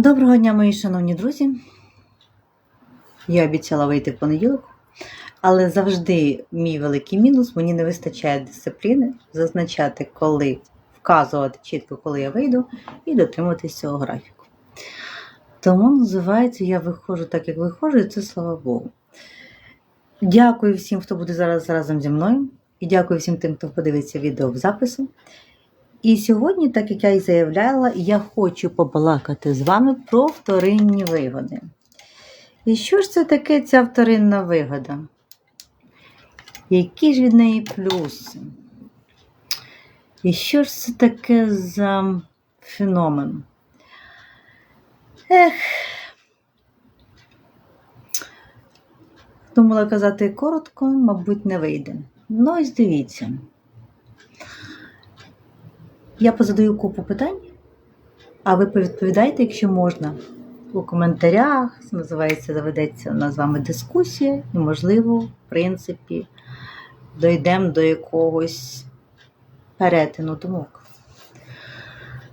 Доброго дня, мої шановні друзі. Я обіцяла вийти в понеділок, але завжди мій великий мінус мені не вистачає дисципліни зазначати, коли вказувати чітко, коли я вийду, і дотримуватись цього графіку. Тому називається Я виходжу так, як виходжу, і це слава Богу. Дякую всім, хто буде зараз разом зі мною, і дякую всім тим, хто подивиться відео в запису. І сьогодні, так як я і заявляла, я хочу побалакати з вами про вторинні вигоди. І що ж це таке ця вторинна вигода? Які ж від неї плюси? І що ж це таке за феномен? Ех, думала казати коротко, мабуть, не вийде. Ну, ось дивіться. Я позадаю купу питань, а ви повідповідайте, якщо можна, у коментарях. Називається, заведеться у нас з вами дискусія, і, можливо, в принципі, дійдемо до якогось перетину думок.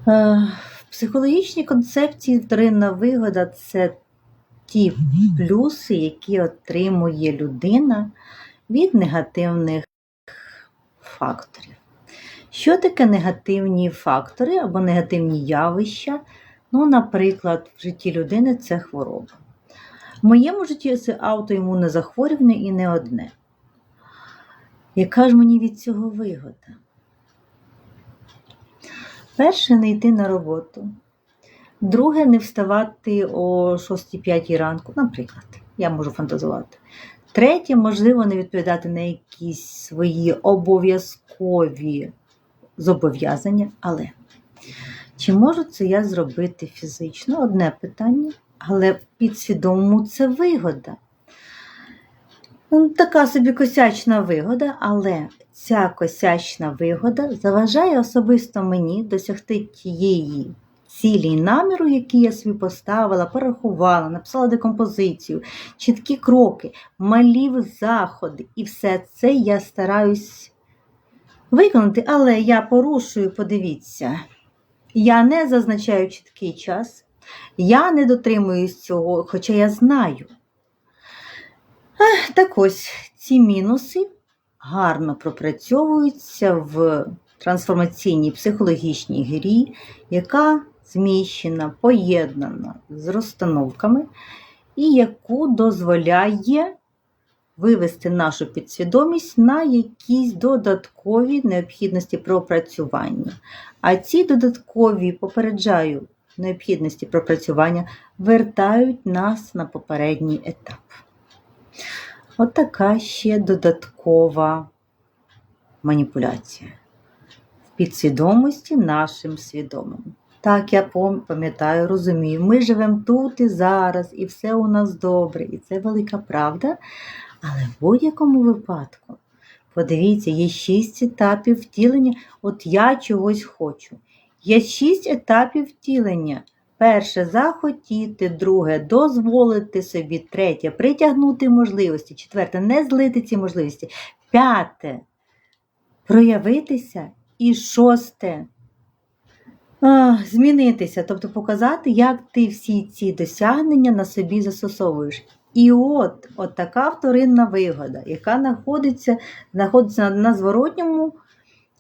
Е, В психологічній концепції вторинна вигода це ті плюси, які отримує людина від негативних факторів. Що таке негативні фактори або негативні явища? Ну, наприклад, в житті людини це хвороба. В моєму житті це аутоімунне захворювання і не одне. Яка ж мені від цього вигода? Перше, не йти на роботу. Друге, не вставати о 6-5 ранку, наприклад, я можу фантазувати. Третє, можливо, не відповідати на якісь свої обов'язкові зобов'язання, але чи можу це я зробити фізично? Одне питання, але в підсвідомому це вигода. Така собі косячна вигода, але ця косячна вигода заважає особисто мені досягти тієї цілі наміру, які я собі поставила, порахувала, написала декомпозицію, чіткі кроки, малі заходи. І все це я стараюсь виконати, але я порушую, подивіться, я не зазначаю чіткий час, я не дотримуюсь цього, хоча я знаю. Так ось ці мінуси гарно пропрацьовуються в трансформаційній психологічній грі, яка зміщена, поєднана з розстановками, і яку дозволяє вивести нашу підсвідомість на якісь додаткові необхідності пропрацювання. А ці додаткові попереджаю необхідності пропрацювання вертають нас на попередній етап. От така ще додаткова маніпуляція в підсвідомості нашим свідомим. Так, я пам'ятаю, розумію, ми живемо тут і зараз, і все у нас добре, і це велика правда. Але в будь-якому випадку, подивіться, є шість етапів втілення. От я чогось хочу. Є шість етапів втілення. Перше захотіти, друге дозволити собі, третє притягнути можливості, четверте не злити ці можливості, п'яте проявитися і шосте змінитися, тобто показати, як ти всі ці досягнення на собі застосовуєш. І от, от така вторинна вигода, яка знаходиться, знаходиться на зворотньому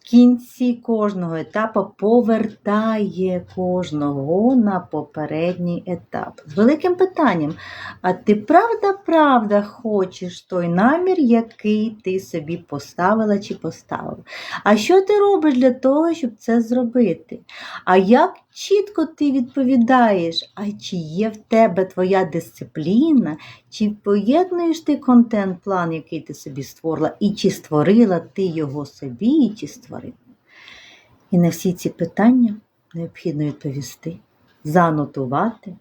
кінці кожного етапу, повертає кожного на попередній етап. З великим питанням: а ти правда-правда хочеш той намір, який ти собі поставила чи поставив? А що ти робиш для того, щоб це зробити? А як чітко ти відповідаєш, а чи є в тебе твоя дисципліна, чи поєднуєш ти контент-план, який ти собі створила, і чи створила ти його собі, і чи створив? І на всі ці питання необхідно відповісти, занотувати,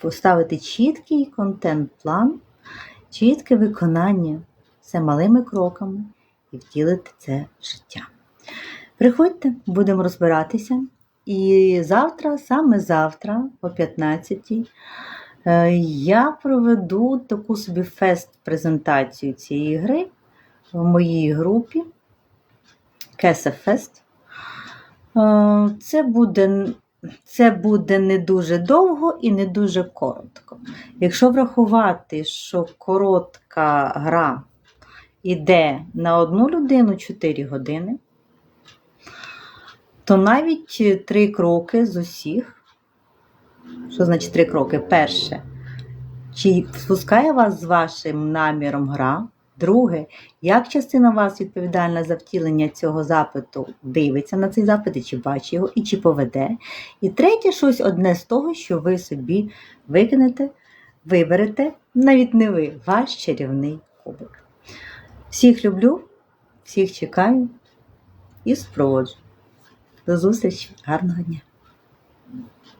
поставити чіткий контент-план, чітке виконання все малими кроками і втілити це життя. Приходьте, будемо розбиратися. І завтра, саме завтра, о 15-й, я проведу таку собі фест-презентацію цієї гри в моїй групі Кесефест. Це буде це буде не дуже довго і не дуже коротко. Якщо врахувати, що коротка гра йде на одну людину 4 години, то навіть три кроки з усіх. Що значить три кроки? Перше, чи спускає вас з вашим наміром гра? Друге, як частина вас відповідальна за втілення цього запиту дивиться на цей запит, і чи бачить його, і чи поведе. І третє, щось одне з того, що ви собі викинете, виберете, навіть не ви, ваш чарівний кубик. Всіх люблю, всіх чекаю і спроводжу. До зустрічі, гарного дня!